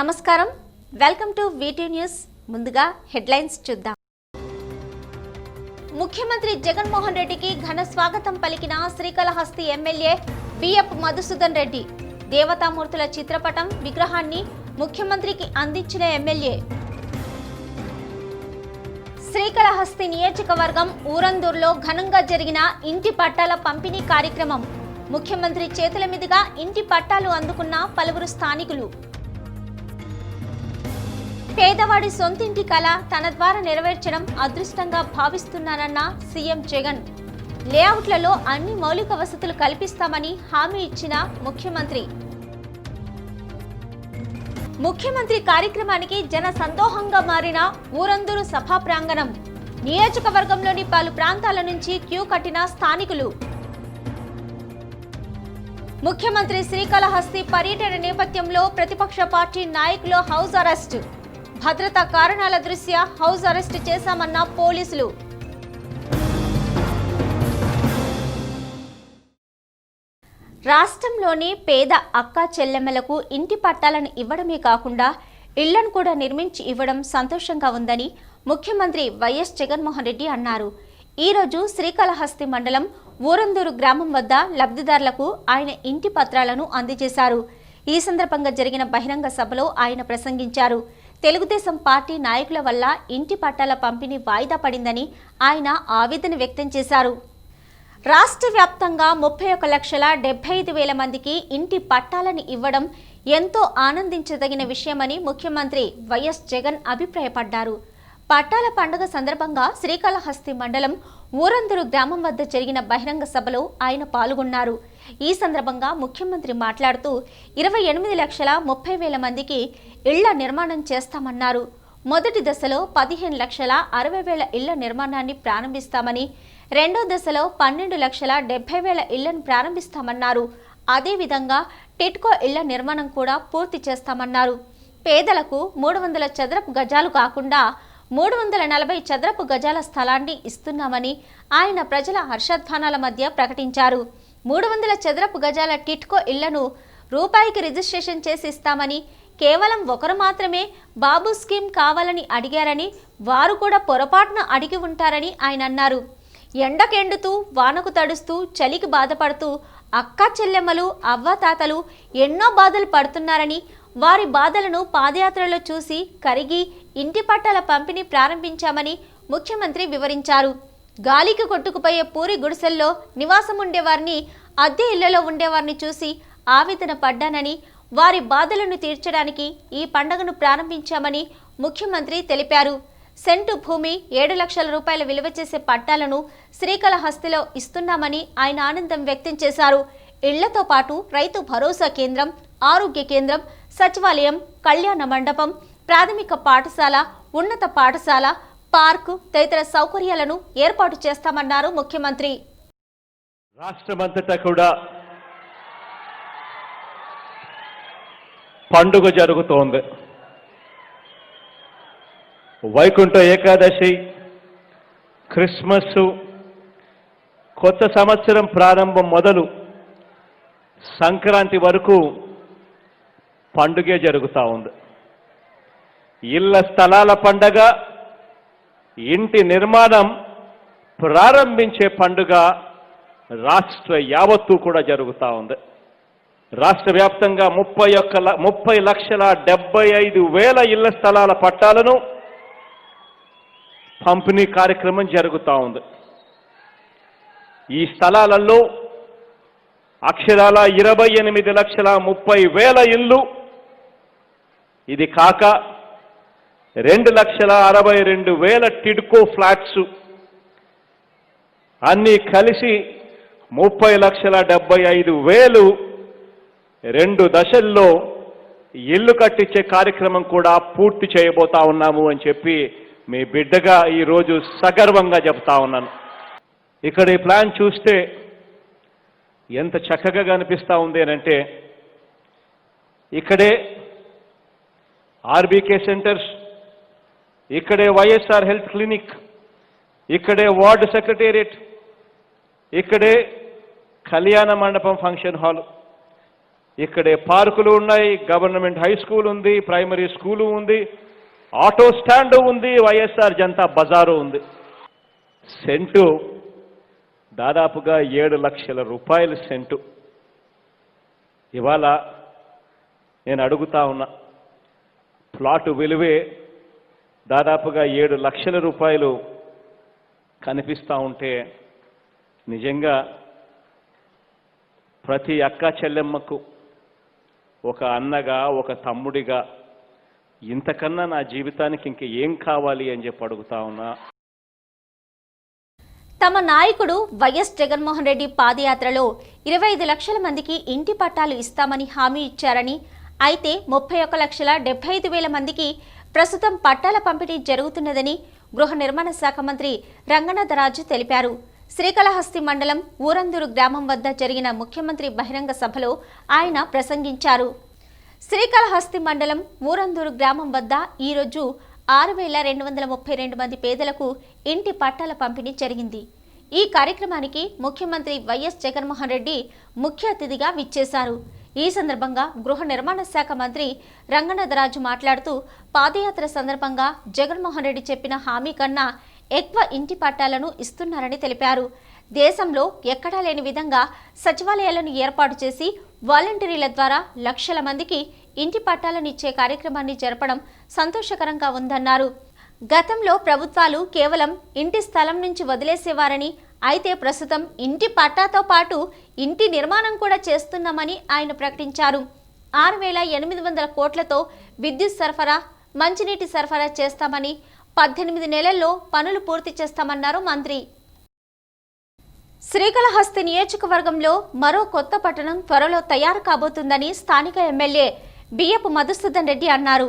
నమస్కారం. Welcome to VT news ముందుగా headlines చూద్దాం. ముఖ్యమంత్రి జగన్మోహన్ రెడ్డికి ఘన స్వాగతం పలికిన శ్రీకాళహస్తి ఎమ్మెల్యే బిఎఫ్ మధుసూదన్ రెడ్డి. దేవతామూర్తుల చిత్రపటం విగ్రహాన్ని ముఖ్యమంత్రికి అందించిన ఎమ్మెల్యే. శ్రీకాళహస్తి నియోజకవర్గం ఊరందూరులో ఘనంగా జరిగిన ఇంటి పట్టాల పంపిణీ కార్యక్రమం. ముఖ్యమంత్రి చేతుల మీదుగా ఇంటి పట్టాలు అందుకున్న పలువురు స్థానికులు. పేదవాడి సొంతింటి కళ తన ద్వారా నెరవేర్చడం అదృష్టంగా భావిస్తున్నానన్న సీఎం జగన్. లేఅవుట్లలో అన్ని మౌలిక వసతులు కల్పిస్తామని హామీ ఇచ్చిన ముఖ్యమంత్రి. ముఖ్యమంత్రి కార్యక్రమానికి జన సందోహంగా మారిన ఊరందూరు సభా ప్రాంగణం. నియోజకవర్గంలోని పలు ప్రాంతాల నుంచి క్యూ కట్టిన స్థానికులు. ముఖ్యమంత్రి శ్రీకాళహస్తి పర్యటన నేపథ్యంలో ప్రతిపక్ష పార్టీ నాయకులు హౌస్ అరెస్ట్. భద్రతా కారణాల దృష్ట్యా హౌస్ అరెస్ట్ చేశామన్న పోలీసులు. రాష్ట్రంలోని పేద అక్క చెల్లెమ్మలకు ఇంటి పట్టాలను ఇవ్వడమే కాకుండా ఇళ్ళను కూడా నిర్మించి ఇవ్వడం సంతోషంగా ఉందని ముఖ్యమంత్రి వైఎస్ జగన్మోహన్ రెడ్డి అన్నారు. ఈరోజు శ్రీకాళహస్తి మండలం ఊరందూరు గ్రామం వద్ద లబ్ధిదారులకు ఆయన ఇంటి పత్రాలను అందజేశారు. ఈ సందర్భంగా జరిగిన బహిరంగ సభలో ఆయన ప్రసంగించారు. తెలుగుదేశం పార్టీ నాయకుల వల్ల ఇంటి పట్టాల పంపిణీ వాయిదా పడిందని ఆయన ఆవేదన వ్యక్తం చేశారు. రాష్ట్ర వ్యాప్తంగా ముప్పై ఒక లక్షల డెబ్బై ఐదు వేల మందికి ఇంటి పట్టాలని ఇవ్వడం ఎంతో ఆనందించదగిన విషయమని ముఖ్యమంత్రి వైఎస్ జగన్ అభిప్రాయపడ్డారు. పట్టాల పండుగ సందర్భంగా శ్రీకాళహస్తి మండలం ఊరందరు గ్రామం వద్ద జరిగిన బహిరంగ సభలో ఆయన పాల్గొన్నారు. ఈ సందర్భంగా ముఖ్యమంత్రి మాట్లాడుతూ ఇరవై ఎనిమిది లక్షల ముప్పై వేల మందికి ఇళ్ళ నిర్మాణం చేస్తామన్నారు. మొదటి దశలో పదిహేను లక్షల అరవై వేల ఇళ్ళ నిర్మాణాన్ని ప్రారంభిస్తామని రెండో దశలో పన్నెండు లక్షల డెబ్బై వేల ఇళ్ళను ప్రారంభిస్తామన్నారు. అదేవిధంగా టిట్కో ఇళ్ళ నిర్మాణం కూడా పూర్తి చేస్తామన్నారు. పేదలకు మూడు వందల చదరపు గజాలు కాకుండా మూడు వందల నలభై చదరపు గజాల స్థలాన్ని ఇస్తున్నామని ఆయన ప్రజల హర్షధ్వానాల మధ్య ప్రకటించారు. మూడు వందల చదరపు గజాల టిట్కో ఇళ్ళను రూపాయికి రిజిస్ట్రేషన్ చేసి ఇస్తామని కేవలం ఒకరు మాత్రమే బాబు స్కీమ్ కావాలని అడిగారని వారు కూడా పొరపాటున అడిగి ఉంటారని ఆయన అన్నారు. ఎండకెండుతూ వానకు తడుస్తూ చలికి బాధపడుతూ అక్క చెల్లెమ్మలు అవ్వాతాతలు ఎన్నో బాధలు పడుతున్నారని వారి బాధలను పాదయాత్రలో చూసి కరిగి ఇంటి పట్టాల పంపిణీ ప్రారంభించామని ముఖ్యమంత్రి వివరించారు. గాలికి కొట్టుకుపోయే పూరి గుడిసెల్లో నివాసం ఉండేవారిని అద్దె ఇళ్ళలో ఉండేవారిని చూసి ఆవేదన పడ్డానని వారి బాధలను తీర్చడానికి ఈ పండుగను ప్రారంభించామని ముఖ్యమంత్రి తెలిపారు. సెంటు భూమి ఏడు లక్షల రూపాయల విలువ చేసే పట్టాలను శ్రీకాళహస్తిలో ఇస్తున్నామని ఆయన ఆనందం వ్యక్తం చేశారు. ఇళ్ళతో పాటు రైతు భరోసా కేంద్రం ఆరోగ్య కేంద్రం సచివాలయం కళ్యాణ మండపం ప్రాథమిక పాఠశాల ఉన్నత పాఠశాల పార్కు తదితర సౌకర్యాలను ఏర్పాటు చేస్తామన్నారు ముఖ్యమంత్రి. రాష్ట్రమంతటా కూడా పండుగ జరుగుతోంది. వైకుంఠ ఏకాదశి క్రిస్మస్ కొత్త సంవత్సరం ప్రారంభం మొదలు సంక్రాంతి వరకు పండుగే జరుగుతూ ఉంది. ఇళ్ళ స్థలాల పండగ ఇంటి నిర్మాణం ప్రారంభించే పండుగ రాష్ట్ర యావత్తు కూడా జరుగుతూ ఉంది. రాష్ట్ర వ్యాప్తంగా ముప్పై ఒక్క ల- ముప్పై లక్షల డెబ్బై ఐదు వేల ఇళ్ళ స్థలాల పట్టాలను పంపిణీ కార్యక్రమం జరుగుతూ ఉంది. ఈ స్థలాలలో అక్షరాల ఇరవై ఎనిమిది లక్షల ముప్పై వేల ఇళ్ళు ఇది కాక రెండు లక్షల అరవై రెండు వేల టిడ్కో ఫ్లాట్స్. అన్నీ కలిసి ముప్పై లక్షల డెబ్బై ఐదు వేలు రెండు దశల్లో ఇల్లు కట్టించే కార్యక్రమం కూడా పూర్తి చేయబోతా ఉన్నాము అని చెప్పి మీ బిడ్డగా ఈరోజు సగర్వంగా చెప్తా ఉన్నాను. ఇక్కడ ఈ ప్లాన్ చూస్తే ఎంత చక్కగా కనిపిస్తూ ఉంది అంటే ఇక్కడే ఆర్బీకే సెంటర్స్ ఇక్కడే వైఎస్ఆర్ హెల్త్ క్లినిక్ ఇక్కడే వార్డు సెక్రటేరియట్ ఇక్కడే కళ్యాణ మండపం ఫంక్షన్ హాల్. ఇక్కడే పార్కులు ఉన్నాయి గవర్నమెంట్ హై స్కూల్ ఉంది ప్రైమరీ స్కూలు ఉంది ఆటో స్టాండ్ ఉంది వైఎస్ఆర్ జనతా బజారు ఉంది. సెంటు దాదాపుగా ఏడు లక్షల రూపాయల సెంటు. ఇవాళ నేను అడుగుతా ఉన్నా ప్లాటు విలువే దాదాపుగా ఏడు లక్షల రూపాయలు కనిపిస్తూ ఉంటే నిజంగా ప్రతి అక్క చెల్లెమ్మకు ఒక అన్నగా ఒక తమ్ముడిగా ఇంతకన్నా నా జీవితానికి ఇంక ఏం కావాలి అని చెప్పి అడుగుతా ఉన్నా. తమ నాయకుడు వైఎస్ జగన్మోహన్ రెడ్డి పాదయాత్రలో ఇరవై ఐదు లక్షల మందికి ఇంటి పట్టాలు ఇస్తామని హామీ ఇచ్చారని అయితే ముప్పై ఒక్క లక్షల డెబ్బై ఐదు వేల మందికి ప్రస్తుతం పట్టాల పంపిణీ జరుగుతున్నదని గృహ నిర్మాణ శాఖ మంత్రి రంగనాథరాజు తెలిపారు. శ్రీకాళహస్తి మండలం ఊరందూరు గ్రామం వద్ద జరిగిన ముఖ్యమంత్రి బహిరంగ సభలో ఆయన ప్రసంగించారు. శ్రీకాళహస్తి మండలం ఊరందూరు గ్రామం వద్ద ఈరోజు ఆరు వేల రెండు వందల ముప్పై రెండు మంది పేదలకు ఇంటి పట్టాల పంపిణీ జరిగింది. ఈ కార్యక్రమానికి ముఖ్యమంత్రి వైఎస్ జగన్మోహన్ రెడ్డి ముఖ్య అతిథిగా విచ్చేశారు. ఈ సందర్భంగా గృహ నిర్మాణ శాఖ మంత్రి రంగనాథరాజు మాట్లాడుతూ పాదయాత్ర సందర్భంగా జగన్మోహన్ రెడ్డి చెప్పిన హామీ కన్నా ఎక్కువ ఇంటి పట్టాలను ఇస్తున్నారని తెలిపారు. దేశంలో ఎక్కడా లేని విధంగా సచివాలయాలను ఏర్పాటు చేసి వాలంటీర్ల ద్వారా లక్షల మందికి ఇంటి పట్టాలను ఇచ్చే కార్యక్రమాన్ని జరపడం సంతోషకరంగా ఉందన్నారు. గతంలో ప్రభుత్వాలు కేవలం ఇంటి స్థలం నుంచి వదిలేసేవారని అయితే ప్రస్తుతం ఇంటి పట్టాతో పాటు ఇంటి నిర్మాణం కూడా చేస్తున్నామని ఆయన ప్రకటించారు. ఆరు వేల ఎనిమిది వందల కోట్లతో విద్యుత్ సరఫరా మంచినీటి సరఫరా చేస్తామని పద్దెనిమిది నెలల్లో పనులు పూర్తి చేస్తామన్నారు మంత్రి. శ్రీకాళహస్తి నియోజకవర్గంలో మరో కొత్త పట్టణం త్వరలో తయారు కాబోతుందని స్థానిక ఎమ్మెల్యే బియ్యపు మధుసూదన్ రెడ్డి అన్నారు.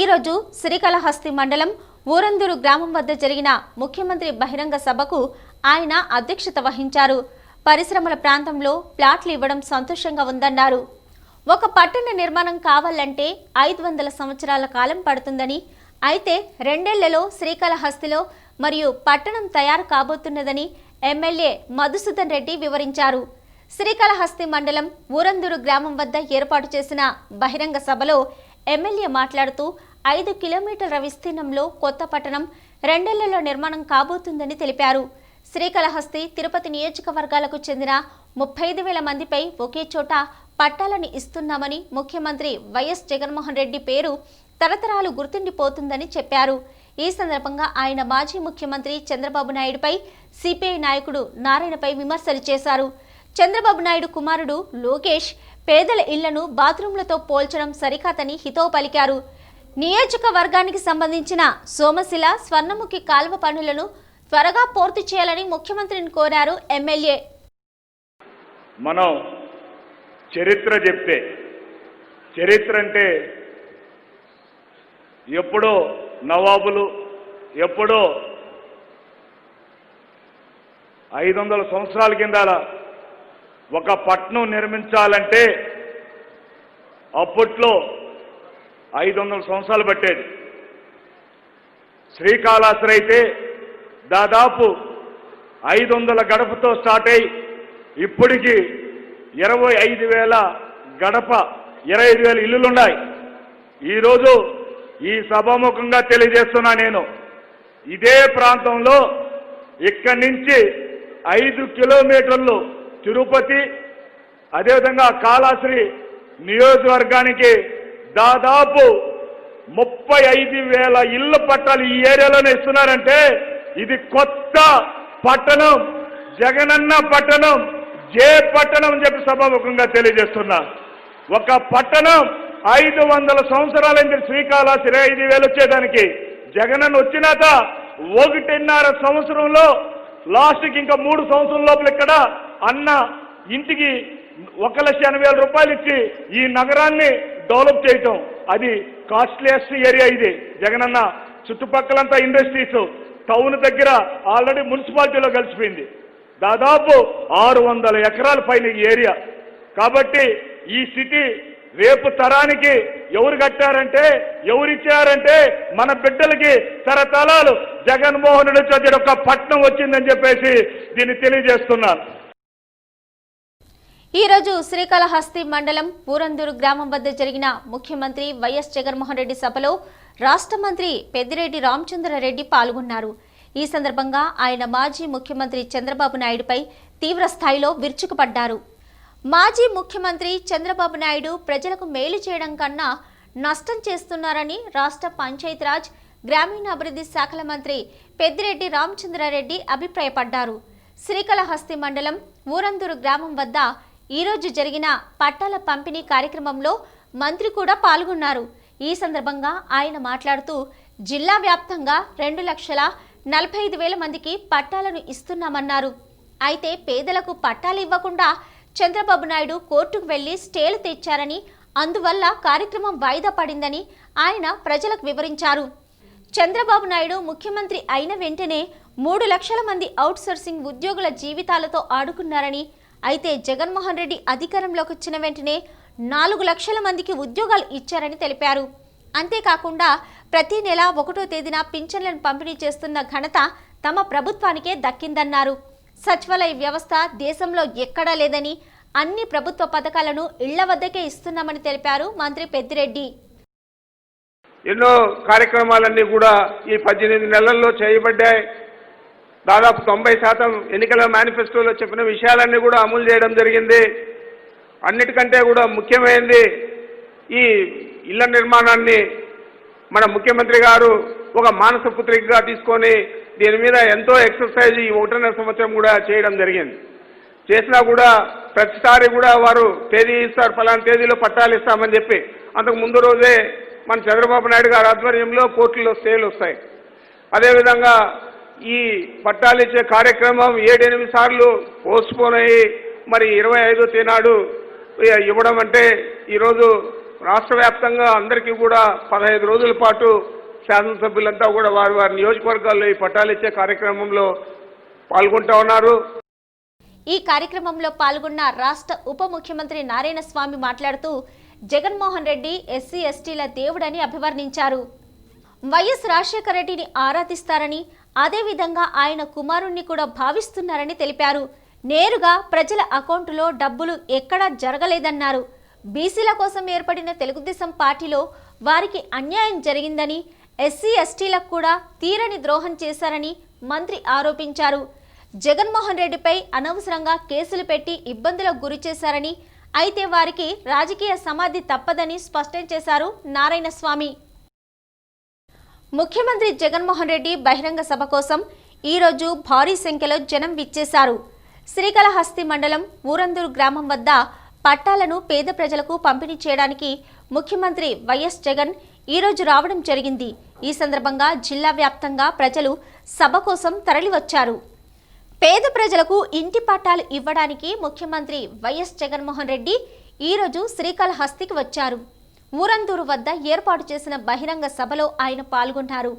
ఈరోజు శ్రీకాళహస్తి మండలం ఊరందూరు గ్రామం వద్ద జరిగిన ముఖ్యమంత్రి బహిరంగ సభకు ఆయన అధ్యక్షత వహించారు. పరిశ్రమల ప్రాంతంలో ప్లాట్లు ఇవ్వడం సంతోషంగా ఉందన్నారు. ఒక పట్టణ నిర్మాణం కావాలంటే ఐదు వందల సంవత్సరాల కాలం పడుతుందని అయితే రెండేళ్ళలో శ్రీకాళహస్తిలో మరియు పట్టణం తయారు కాబోతున్నదని ఎమ్మెల్యే మధుసూదన్ రెడ్డి వివరించారు. శ్రీకాళహస్తి మండలం ఊరందూరు గ్రామం వద్ద ఏర్పాటు చేసిన బహిరంగ సభలో ఎమ్మెల్యే మాట్లాడుతూ ఐదు కిలోమీటర్ల విస్తీర్ణంలో కొత్త పట్టణం రెండేళ్ళలో నిర్మాణం కాబోతుందని తెలిపారు. శ్రీకాళహస్తి తిరుపతి నియోజకవర్గాలకు చెందిన ముప్పై ఐదు వేల మందిపై ఒకే చోట పట్టాలను ఇస్తున్నామని ముఖ్యమంత్రి వైఎస్ జగన్మోహన్ రెడ్డి పేరు తరతరాలు గుర్తుండిపోతుందని చెప్పారు. ఈ సందర్భంగా ఆయన మాజీ ముఖ్యమంత్రి చంద్రబాబు నాయుడుపై సిపిఐ నాయకుడు నారాయణపై విమర్శలు చేశారు. చంద్రబాబు నాయుడు కుమారుడు లోకేష్ పేదల ఇళ్ళను బాత్రూంలతో పోల్చడం సరికాదని హితవు పలికారు. నియోజకవర్గానికి సంబంధించిన సోమశిల స్వర్ణముఖి కాలువ పనులను త్వరగా పూర్తి చేయాలని ముఖ్యమంత్రిని కోరారు ఎమ్మెల్యే. మనం చరిత్ర చెప్తే చరిత్ర అంటే ఎప్పుడో నవాబులు ఎప్పుడో ఐదు వందల సంవత్సరాల కింద ఒక పట్నం నిర్మించాలంటే అప్పట్లో ఐదు వందల సంవత్సరాలు పట్టేది. శ్రీకాళహస్తి అయితే దాదాపు ఐదు వందల గడపతో స్టార్ట్ అయి ఇప్పటికి ఇరవై ఐదు వేల గడప ఇరవై ఐదు వేల ఇల్లులున్నాయి. ఈరోజు ఈ సభాముఖంగా తెలియజేస్తున్నా నేను. ఇదే ప్రాంతంలో ఇక్కడి నుంచి ఐదు కిలోమీటర్లు తిరుపతి అదేవిధంగా కాళాశ్రీ నియోజకవర్గానికి దాదాపు ముప్పై ఐదు వేల ఇళ్ళ పట్టాలు ఈ ఏరియాలోనే ఇస్తున్నారంటే ఇది కొత్త పట్టణం జగనన్న పట్టణం జే పట్టణం అని చెప్పి సభాముఖంగా తెలియజేస్తున్నా. ఒక పట్టణం ఐదు వందల సంవత్సరాలైంది శ్రీకాళహస్తి ఐదు వేలు వచ్చేదానికి. జగనన్న వచ్చినాక ఒకటిన్నర సంవత్సరంలో లాస్ట్కి ఇంకా మూడు సంవత్సరం లోపల ఇక్కడ అన్న ఇంటికి ఒక లక్ష ఎనభై వేల రూపాయలు ఇచ్చి ఈ నగరాన్ని డెవలప్ చేయటం. అది కాస్ట్లీయెస్ట్ ఏరియా ఇది జగనన్న. చుట్టుపక్కలంతా ఇండస్ట్రీస్. టౌన్ దగ్గర ఆల్రెడీ మున్సిపాలిటీలో కలిసిపోయింది. దాదాపు ఆరు వందల ఎకరాల పైన ఏరియా. కాబట్టి ఈ సిటీ రేపు తరానికి ఎవరు కట్టారంటే ఎవరిచ్చారంటే మన బిడ్డలకి తరతరాలు జగన్మోహన్ రెడ్డి చదివిన ఒక పట్నం వచ్చిందని చెప్పేసి దీన్ని తెలియజేస్తున్నాను. ఈరోజు శ్రీకాళహస్తి మండలం పూరందూరు గ్రామం వద్ద జరిగిన ముఖ్యమంత్రి వైఎస్ జగన్మోహన్ రెడ్డి సభలో రాష్ట్ర మంత్రి పెద్దిరెడ్డి రామచంద్రారెడ్డి పాల్గొన్నారు. ఈ సందర్భంగా ఆయన మాజీ ముఖ్యమంత్రి చంద్రబాబు నాయుడుపై తీవ్ర స్థాయిలో విరుచుకుపడ్డారు. మాజీ ముఖ్యమంత్రి చంద్రబాబు నాయుడు ప్రజలకు మేలు చేయడం కన్నా నష్టం చేస్తున్నారని రాష్ట్ర పంచాయతీరాజ్ గ్రామీణాభివృద్ధి శాఖల మంత్రి పెద్దిరెడ్డి రామచంద్రారెడ్డి అభిప్రాయపడ్డారు. శ్రీకాళహస్తి మండలం ఊరందూరు గ్రామం వద్ద ఈరోజు జరిగిన పట్టాల పంపిణీ కార్యక్రమంలో మంత్రి కూడా పాల్గొన్నారు. ఈ సందర్భంగా ఆయన మాట్లాడుతూ జిల్లా వ్యాప్తంగా రెండు లక్షల నలభై ఐదు వేల మందికి పట్టాలను ఇస్తున్నామన్నారు. అయితే పేదలకు పట్టాలు ఇవ్వకుండా చంద్రబాబు నాయుడు కోర్టుకు వెళ్ళి స్టేలు తెచ్చారని అందువల్ల కార్యక్రమం వాయిదా పడిందని ఆయన ప్రజలకు వివరించారు. చంద్రబాబు నాయుడు ముఖ్యమంత్రి అయిన వెంటనే మూడు లక్షల మంది అవుట్సోర్సింగ్ ఉద్యోగుల జీవితాలతో ఆడుకున్నారని అయితే జగన్మోహన్ రెడ్డి అధికారంలోకి వచ్చిన వెంటనే నాలుగు లక్షల మందికి ఉద్యోగాలు ఇచ్చారని తెలిపారు. అంతేకాకుండా ప్రతి నెల ఒకటో తేదీన పింఛన్లను పంపిణీ చేస్తున్న ఘనత తమ ప్రభుత్వానికే దక్కిందన్నారు. సచివాలయ వ్యవస్థ దేశంలో ఎక్కడా లేదని అన్ని ప్రభుత్వ పథకాలను ఇళ్ళ వద్దకే ఇస్తున్నామని తెలిపారు మంత్రి పెద్దిరెడ్డి. ఎన్నో కార్యక్రమాలన్నీ కూడా ఈ పద్దెనిమిది నెలల్లో చేయబడ్డాయి. దాదాపు తొంభై శాతం ఎన్నికల మేనిఫెస్టోలో చెప్పిన విషయాలన్నీ కూడా అమలు చేయడం జరిగింది. అన్నిటికంటే కూడా ముఖ్యమైనది ఈ ఇళ్ళ నిర్మాణాన్ని మన ముఖ్యమంత్రి గారు ఒక మానస పుత్రికగా తీసుకొని దీని మీద ఎంతో ఎక్సర్సైజ్ ఈ ఒకటిన్నర సంవత్సరం కూడా చేయడం జరిగింది. చేసినా కూడా ప్రతిసారి కూడా వారు తేదీ ఇస్తారు ఫలానా తేదీలో పట్టాలు ఇస్తామని చెప్పి అంతకు ముందు రోజే మన చంద్రబాబు నాయుడు గారి ఆధ్వర్యంలో కోర్టులో స్టేలు వస్తాయి. అదేవిధంగా ఈ పట్టాలు ఇచ్చే కార్యక్రమం ఏడెనిమిది సార్లు పోస్ట్పోన్ అయ్యి మరి ఇరవై ఐదో తేనాడు ఇవ్వడం అంటే ఈరోజు రాష్ట్ర వ్యాప్తంగా అందరికీ కూడా పదహైదు రోజుల పాటు శాసనసభ్యులంతా కూడా వారి వారి నియోజకవర్గాల్లో ఈ పట్టాలు ఇచ్చే కార్యక్రమంలో పాల్గొంటా ఉన్నారు. ఈ కార్యక్రమంలో పాల్గొన్న రాష్ట్ర ఉప ముఖ్యమంత్రి నారాయణ స్వామి మాట్లాడుతూ జగన్మోహన్ రెడ్డి ఎస్సీ ఎస్టీల దేవుడని అభివర్ణించారు. వైఎస్ రాజశేఖర రెడ్డిని ఆరాధిస్తారని అదేవిధంగా ఆయన కుమారుణ్ణి కూడా భావిస్తున్నారని తెలిపారు. నేరుగా ప్రజల అకౌంటులో డబ్బులు ఎక్కడా జరగలేదన్నారు. బీసీల కోసం ఏర్పడిన తెలుగుదేశం పార్టీలో వారికి అన్యాయం జరిగిందని ఎస్సీ ఎస్టీలకు కూడా తీరని ద్రోహం చేశారని మంత్రి ఆరోపించారు. జగన్మోహన్ రెడ్డిపై అనవసరంగా కేసులు పెట్టి ఇబ్బందులకు గురి చేశారని అయితే వారికి రాజకీయ సమాధి తప్పదని స్పష్టం చేశారు నారాయణస్వామి. ముఖ్యమంత్రి జగన్మోహన్ రెడ్డి బహిరంగ సభ కోసం ఈరోజు భారీ సంఖ్యలో జనం విచ్చేశారు. శ్రీకాళహస్తి మండలం ఊరందూరు గ్రామం వద్ద పట్టాలను పేద ప్రజలకు పంపిణీ చేయడానికి ముఖ్యమంత్రి వైఎస్ జగన్ ఈరోజు రావడం జరిగింది. ఈ సందర్భంగా జిల్లా వ్యాప్తంగా ప్రజలు సభ కోసం తరలివచ్చారు. పేద ప్రజలకు ఇంటి పట్టాలు ఇవ్వడానికి ముఖ్యమంత్రి వైఎస్ జగన్మోహన్ రెడ్డి ఈరోజు శ్రీకాళహస్తికి వచ్చారు. ఊరందూరు వద్ద ఏర్పాటు చేసిన బహిరంగ సభలో ఆయన పాల్గొన్నారు.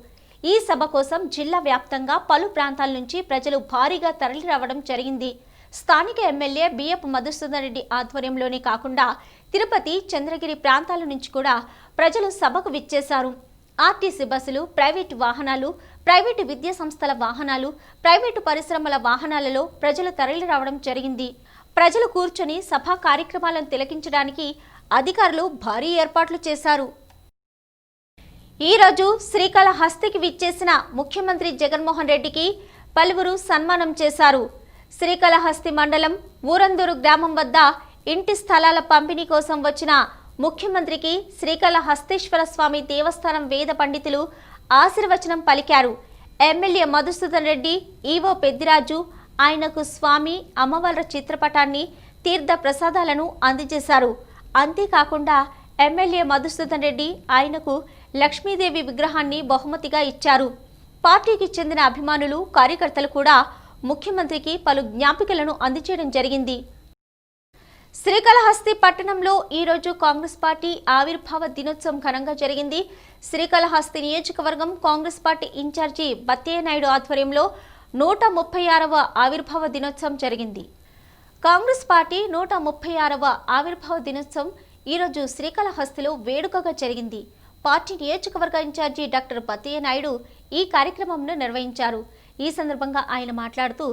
ఈ సభ కోసం జిల్లా వ్యాప్తంగా పలు ప్రాంతాల నుంచి ప్రజలు భారీగా తరలిరావడం జరిగింది. స్థానిక ఎమ్మెల్యే బిఎఫ్ మధుసూదన్ రెడ్డి ఆధ్వర్యంలోనే కాకుండా తిరుపతి చంద్రగిరి ప్రాంతాల నుంచి కూడా ప్రజలు సభకు విచ్చేశారు. ఆర్టీసీ బస్సులు ప్రైవేటు వాహనాలు ప్రైవేటు విద్యా సంస్థల వాహనాలు ప్రైవేటు పరిశ్రమల వాహనాలలో ప్రజలు తరలి రావడం జరిగింది. ప్రజలు కూర్చొని సభా కార్యక్రమాలను తిలకించడానికి అధికారులు భారీ ఏర్పాట్లు చేశారు. ఈరోజు శ్రీకాళహస్తికి విచ్చేసిన ముఖ్యమంత్రి జగన్మోహన్ రెడ్డికి పలువురు సన్మానం చేశారు. శ్రీకాళహస్తి మండలం ఊరందూరు గ్రామం వద్ద ఇంటి స్థలాల పంపిణీ కోసం వచ్చిన ముఖ్యమంత్రికి శ్రీకాళహస్తీశ్వర స్వామి దేవస్థానం వేద పండితులు ఆశీర్వచనం పలికారు. ఎమ్మెల్యే మధుసూదన్ రెడ్డి ఈవో పెద్దిరాజు ఆయనకు స్వామి అమ్మవార్ల చిత్రపటాన్ని తీర్థ ప్రసాదాలను అందజేశారు. అంతేకాకుండా ఎమ్మెల్యే మధుసూదన్ రెడ్డి ఆయనకు లక్ష్మీదేవి విగ్రహాన్ని బహుమతిగా ఇచ్చారు. పార్టీకి చెందిన అభిమానులు కార్యకర్తలు కూడా ముఖ్యమంత్రికి పలు జ్ఞాపికలను అందజేయడం జరిగింది. శ్రీకాళహస్తి పట్టణంలో ఈరోజు కాంగ్రెస్ పార్టీ ఆవిర్భావ దినోత్సవం ఘనంగా జరిగింది. శ్రీకాళహస్తి నియోజకవర్గం కాంగ్రెస్ పార్టీ ఇన్ఛార్జి బత్తయ్య నాయుడు ఆధ్వర్యంలో నూట ముప్పై ఆరవ ఆవిర్భావ దినోత్సవం జరిగింది. కాంగ్రెస్ పార్టీ నూట ముప్పై ఆరవ ఆవిర్భావ దినోత్సవం ఈరోజు శ్రీకాళహస్తిలో వేడుకగా జరిగింది. పార్టీ నియోజకవర్గ ఇన్ఛార్జి డాక్టర్ పతియ నాయుడు ఈ కార్యక్రమంను నిర్వహించారు. ఈ సందర్భంగా ఆయన మాట్లాడుతూ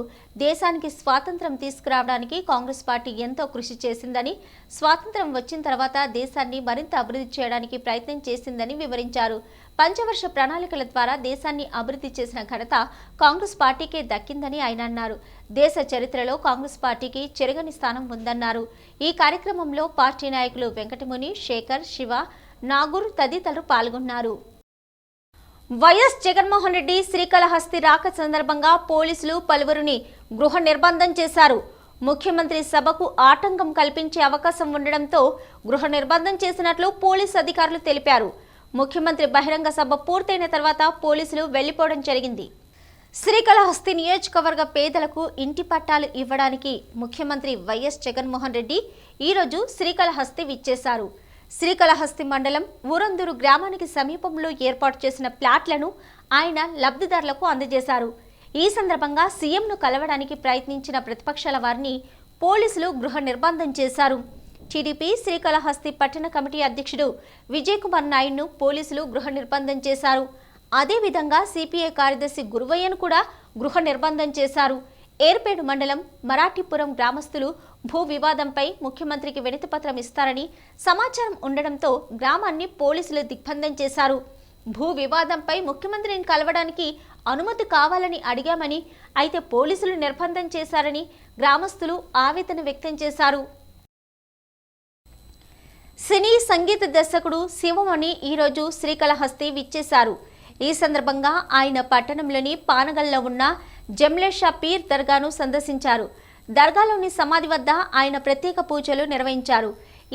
దేశానికి స్వాతంత్రం తీసుకురావడానికి కాంగ్రెస్ పార్టీ ఎంతో కృషి చేసిందని స్వాతంత్రం వచ్చిన తర్వాత దేశాన్ని మరింత అభివృద్ధి చేయడానికి ప్రయత్నం చేసిందని వివరించారు. పంచవర్ష ప్రణాళికల ద్వారా దేశాన్ని అభివృద్ధి చేసిన ఘనత కాంగ్రెస్ పార్టీకే దక్కిందని ఆయన అన్నారు. దేశ చరిత్రలో కాంగ్రెస్ పార్టీకి చెరగని స్థానం ఉందన్నారు. ఈ కార్యక్రమంలో పార్టీ నాయకులు వెంకటముని శేఖర్ శివ నాగూర్ తదితరులు పాల్గొన్నారు. వైఎస్ జగన్మోహన్ రెడ్డి శ్రీకాళహస్తి రాక సందర్భంగా పోలీసులు పలువురిని గృహ నిర్బంధం చేశారు. ముఖ్యమంత్రి సభకు ఆటంకం కల్పించే అవకాశం ఉండడంతో గృహ నిర్బంధం చేసినట్లు పోలీసు అధికారులు తెలిపారు. ముఖ్యమంత్రి బహిరంగ సభ పూర్తయిన తర్వాత పోలీసులు వెళ్ళిపోవడం జరిగింది. శ్రీకాళహస్తి నియోజకవర్గ పేదలకు ఇంటి పట్టాలు ఇవ్వడానికి ముఖ్యమంత్రి వైఎస్ జగన్మోహన్ రెడ్డి ఈరోజు శ్రీకాళహస్తి విచ్చేశారు. శ్రీకాళహస్తి మండలం ఊరందూరు గ్రామానికి సమీపంలో ఏర్పాటు చేసిన ప్లాట్లను ఆయన లబ్ధిదారులకు అందజేశారు. ఈ సందర్భంగా సీఎంను కలవడానికి ప్రయత్నించిన ప్రతిపక్షాల వారిని పోలీసులు గృహ నిర్బంధం చేశారు. టీడీపీ శ్రీకాళహస్తి పట్టణ కమిటీ అధ్యక్షుడు విజయ్ కుమార్ నాయుడును పోలీసులు గృహ నిర్బంధం చేశారు. అదేవిధంగా సిపిఐ కార్యదర్శి గురువయ్యను కూడా గృహ నిర్బంధం చేశారు. ఏర్పేడు మండలం మరాఠీపురం గ్రామస్తులు భూ వివాదంపై ముఖ్యమంత్రికి వినతిపత్రం ఇస్తారని సమాచారం ఉండడంతో గ్రామాన్ని పోలీసులు దిగ్బంధం చేశారు. భూ వివాదంపై ముఖ్యమంత్రిని కలవడానికి అనుమతి కావాలని అడిగామని అయితే పోలీసులు నిర్బంధం చేశారని గ్రామస్తులు ఆవేదన వ్యక్తం చేశారు. సినీ సంగీత దర్శకుడు శివమణి ఈరోజు శ్రీకాళహస్తి విచ్చేశారు. ఈ సందర్భంగా ఆయన పట్టణంలోని పానగల్లో ఉన్న జమ్లేషా పీర్ దర్గాను సందర్శించారు. దర్గాలోని సమాధి వద్ద ఆయన ప్రత్యేక పూజలు నిర్వహించారు.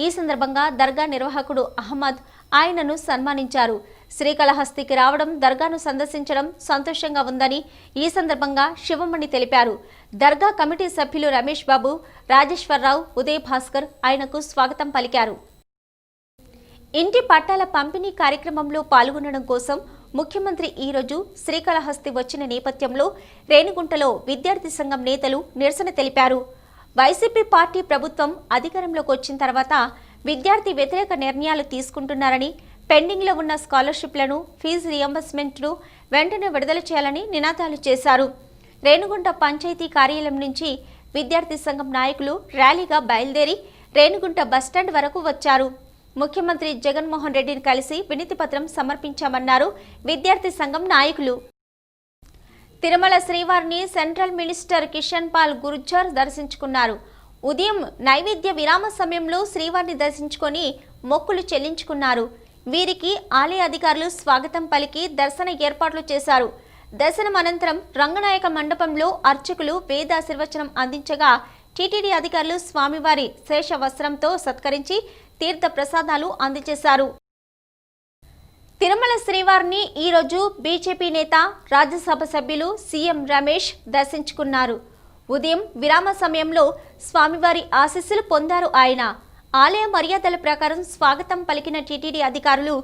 ఈ సందర్భంగా దర్గా నిర్వాహకుడు అహ్మద్ ఆయనను సన్మానించారు. శ్రీకాళహస్తికి రావడం దర్గాను సందర్శించడం సంతోషంగా ఉందని ఈ సందర్భంగా శివమణి తెలిపారు. దర్గా కమిటీ సభ్యులు రమేష్ బాబు రాజేశ్వరరావు ఉదయ్ భాస్కర్ ఆయనకు స్వాగతం పలికారు. ఇంటి పట్టాల పంపిణీ కార్యక్రమంలో పాల్గొనడం కోసం ముఖ్యమంత్రి ఈరోజు శ్రీకాళహస్తి వచ్చిన నేపథ్యంలో రేణిగుంటలో విద్యార్థి సంఘం నేతలు నిరసన తెలిపారు. వైసీపీ పార్టీ ప్రభుత్వం అధికారంలోకి వచ్చిన తర్వాత విద్యార్థి వ్యతిరేక నిర్ణయాలు తీసుకుంటున్నారని పెండింగ్లో ఉన్న స్కాలర్షిప్లను ఫీజు రియంబర్స్మెంట్ను వెంటనే విడుదల చేయాలని నినాదాలు చేశారు. రేణుగుంట పంచాయతీ కార్యాలయం నుంచి విద్యార్థి సంఘం నాయకులు ర్యాలీగా బయలుదేరి రేణిగుంట బస్టాండ్ వరకు వచ్చారు. ముఖ్యమంత్రి జగన్మోహన్ రెడ్డిని కలిసి వినతి పత్రం సమర్పించామన్నారు. విద్యార్థి సంఘం నాయకులు తిరుమల శ్రీవారిని సెంట్రల్ మినిస్టర్ కిషన్ పాల్ గుర్జర్ దర్శించుకున్నారు. ఉదయం నైవేద్య విరామ సమయంలో శ్రీవారిని దర్శించుకొని మొక్కులు చెల్లించుకున్నారు. వీరికి ఆలయ అధికారులు స్వాగతం పలికి దర్శన ఏర్పాట్లు చేశారు. దర్శనం అనంతరం రంగనాయక మండపంలో అర్చకులు వేదాశీర్వచనం అందించగా టీటీడీ అధికారులు స్వామివారి శేష వస్త్రంతో సత్కరించి తీర్థ ప్రసాదాలు అందజేశారు తిరుమల శ్రీవారిని ఈరోజు బీజేపీ నేత రాజ్యసభ సభ్యులు సీఎం రమేష్ దర్శించుకున్నారు. ఉదయం విరామ సమయంలో స్వామివారి ఆశీస్సులు పొందారు ఆయన. ఆలయ మర్యాదల ప్రకారం స్వాగతం పలికిన టీటీడీ అధికారులు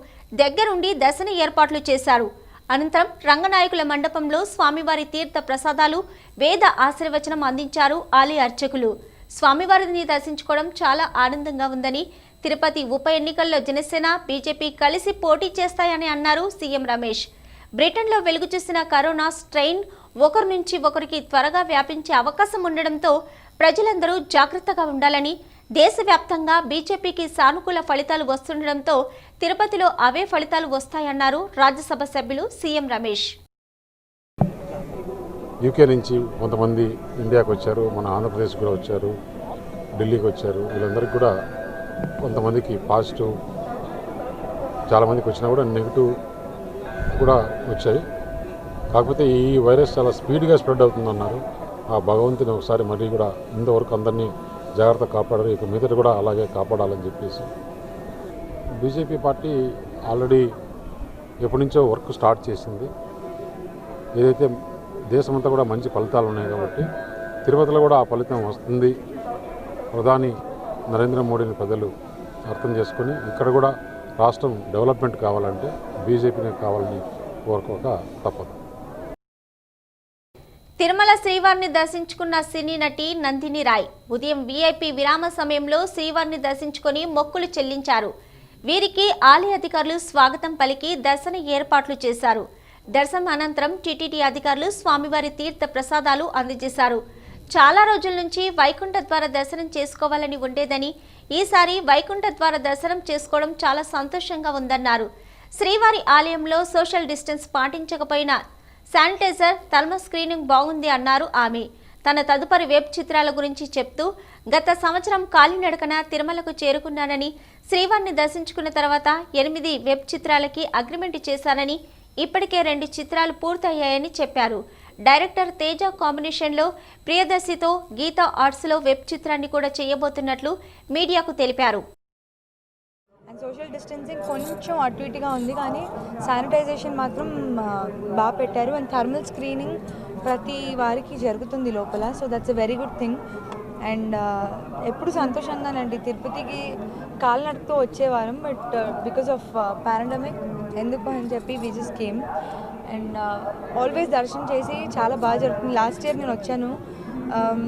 దగ్గరుండి దర్శన ఏర్పాట్లు చేశారు. అనంతరం రంగనాయకుల మండపంలో స్వామివారి తీర్థ ప్రసాదాలు వేద ఆశీర్వచనం అందించారు ఆలయ అర్చకులు. స్వామివారిని దర్శించుకోవడం చాలా ఆనందంగా ఉందని తిరుపతి ఉప ఎన్నికల్లో జనసేన బీజేపీ కలిసి పోటీ చేస్తాయని అన్నారు సీఎం రమేష్. బ్రిటన్లో వెలుగు చూసిన కరోనా స్ట్రెయిన్ ఒకరి నుంచి ఒకరికి త్వరగా వ్యాపించే అవకాశం ఉండడంతో ప్రజలందరూ జాగ్రత్తగా ఉండాలని దేశవ్యాప్తంగా బీజేపీకి సానుకూల ఫలితాలు వస్తుండడంతో తిరుపతిలో అవే ఫలితాలు వస్తాయన్నారు రాజ్యసభ సభ్యులు సీఎం రమేష్. యూకే నుంచి కొంతమంది ఇండియాకి వచ్చారు మన ఆంధ్రప్రదేశ్ కూడా వచ్చారు ఢిల్లీకి వచ్చారు వీళ్ళందరికీ కూడా కొంతమందికి పాజిటివ్ చాలామందికి వచ్చినా కూడా నెగిటివ్ కూడా వచ్చాయి. కాకపోతే ఈ వైరస్ చాలా స్పీడ్గా స్ప్రెడ్ అవుతుందన్నారు. ఆ భగవంతుని ఒకసారి మరీ కూడా ఇంతవరకు అందరినీ జాగ్రత్త కాపాడారు. ఇక మీదట కూడా అలాగే కాపాడాలని చెప్పేసి. బీజేపీ పార్టీ ఆల్రెడీ ఎప్పటి నుంచో వర్క్ స్టార్ట్ చేసింది. ఏదైతే దేశమంతా కూడా మంచి ఫలితాలు ఉన్నాయి కాబట్టి తిరుపతిలో కూడా ఆ ఫలితం వస్తుంది. ప్రధాని నరేంద్ర మోడీని ప్రజలు అర్థం చేసుకొని ఇక్కడ కూడా రాష్ట్రం డెవలప్మెంట్ కావాలంటే బీజేపీని కావాలని కోరుకోక తప్పదు. తిరుమల శ్రీవారిని దర్శించుకున్న సినీ నటి నందిని రాయ్ ఉదయం వీఐపీ విరామ సమయంలో శ్రీవారిని దర్శించుకొని మొక్కులు చెల్లించారు. వీరికి ఆలయ అధికారులు స్వాగతం పలికి దర్శన ఏర్పాట్లు చేశారు. దర్శనం అనంతరం టీటీడీ అధికారులు స్వామివారి తీర్థ ప్రసాదాలు అందజేశారు. చాలా రోజుల నుంచి వైకుంఠ ద్వార దర్శనం చేసుకోవాలని ఉండేదని ఈసారి వైకుంఠ ద్వార దర్శనం చేసుకోవడం చాలా సంతోషంగా ఉందన్నారు. శ్రీవారి ఆలయంలో సోషల్ డిస్టెన్స్ పాటించకపోయినా శానిటైజర్ థర్మల్ స్క్రీనింగ్ బాగుంది అన్నారు ఆమె. తన తదుపరి వెబ్ చిత్రాల గురించి చెప్తూ గత సంవత్సరం కాలినడకన తిరుమలకు చేరుకున్నానని శ్రీవారిని దర్శించుకున్న తర్వాత ఎనిమిది వెబ్ చిత్రాలకి అగ్రిమెంట్ చేశానని ఇప్పటికే రెండు చిత్రాలు పూర్తయ్యాయని చెప్పారు. డైరెక్టర్ తేజ కాంబినేషన్లో ప్రియదర్శితో గీతా ఆర్ట్స్లో వెబ్ చిత్రాన్ని కూడా చేయబోతున్నట్లు మీడియాకు తెలిపారు. అండ్ సోషల్ డిస్టెన్సింగ్ కొంచెం అటు ఇటుగా ఉంది కానీ శానిటైజేషన్ మాత్రం బాగా పెట్టారు. అండ్ థర్మల్ స్క్రీనింగ్ ప్రతి వారికి జరుగుతుంది లోపల so that's a very good thing and ఎప్పుడు సంతోషంగానండి. తిరుపతికి కాలినడకతో వచ్చేవారం బట్ బికాస్ ఆఫ్ పారాడమిక్ ఎందుకు అని చెప్పి we came and uh, always దర్శనం చేసి చాలా బాగా జరుగుతుంది. లాస్ట్ ఇయర్ నేను వచ్చాను. Um,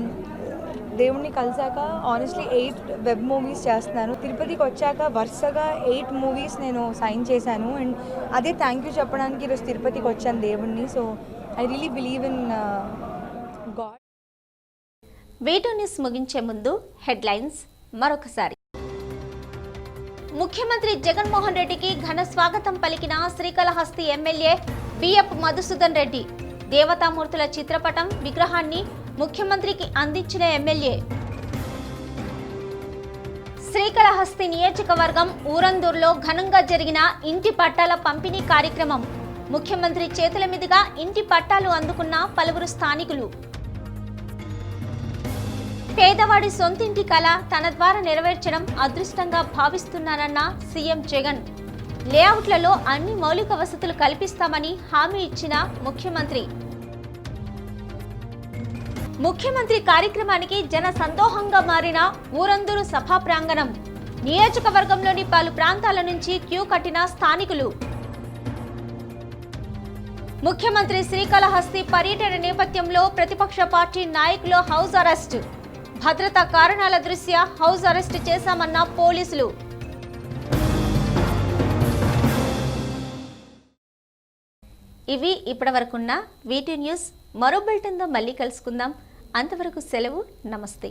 దేవుణ్ణి కలిసాక ఆనెస్ట్లీ ఎయిట్ వెబ్ మూవీస్ చేస్తున్నాను. తిరుపతికి వచ్చాక వరుసగా ఎయిట్ మూవీస్ నేను సైన్ చేశాను. అండ్ అదే థ్యాంక్ యూ చెప్పడానికి ఈరోజు తిరుపతికి వచ్చాను దేవుణ్ణి. So I really believe in God video news ముగించే ముందు హెడ్లైన్స్ మరొకసారి. ముఖ్యమంత్రి జగన్మోహన్ రెడ్డికి ఘన స్వాగతం పలికిన Srikalahasti MLA B F Madhusudan Reddy. దేవతామూర్తుల చిత్రపటం విగ్రహాన్ని ముఖ్యమంత్రికి అందించిన ఎమ్మెల్యే. శ్రీకాళహస్తి నియోజకవర్గం ఊరందూరులో ఘనంగా జరిగిన ఇంటి పట్టాల పంపిణీ కార్యక్రమం. ముఖ్యమంత్రి చేతుల మీదుగా ఇంటి పట్టాలు అందుకున్న పలువురు స్థానికులు. పేదవాడి సొంతింటి కళ తన ద్వారా నెరవేర్చడం అదృష్టంగా భావిస్తున్నానన్న సీఎం జగన్. లేఅవుట్లలో అన్ని మౌలిక వసతులు కల్పిస్తామని హామీ ఇచ్చిన ముఖ్యమంత్రి. ముఖ్యమంత్రి కార్యక్రమానికి జన సందోహంగా మారిన ఊరందరూ సభా ప్రాంగణం. నియోజకవర్గంలోని పలు ప్రాంతాల నుంచి క్యూ కట్టిన స్థానికులు. ముఖ్యమంత్రి శ్రీకాళహస్తి పర్యటన నేపథ్యంలో ప్రతిపక్ష పార్టీ నాయకులు హౌస్ అరెస్ట్. భద్రతా కారణాల దృష్ట్యా హౌస్ అరెస్ట్ చేశామన్న పోలీసులు. ఇవి ఇప్పటివరకున్న వీటి న్యూస్. మరో బులెటిన్తో మళ్ళీ కలుసుకుందాం. అంతవరకు సెలవు. నమస్తే.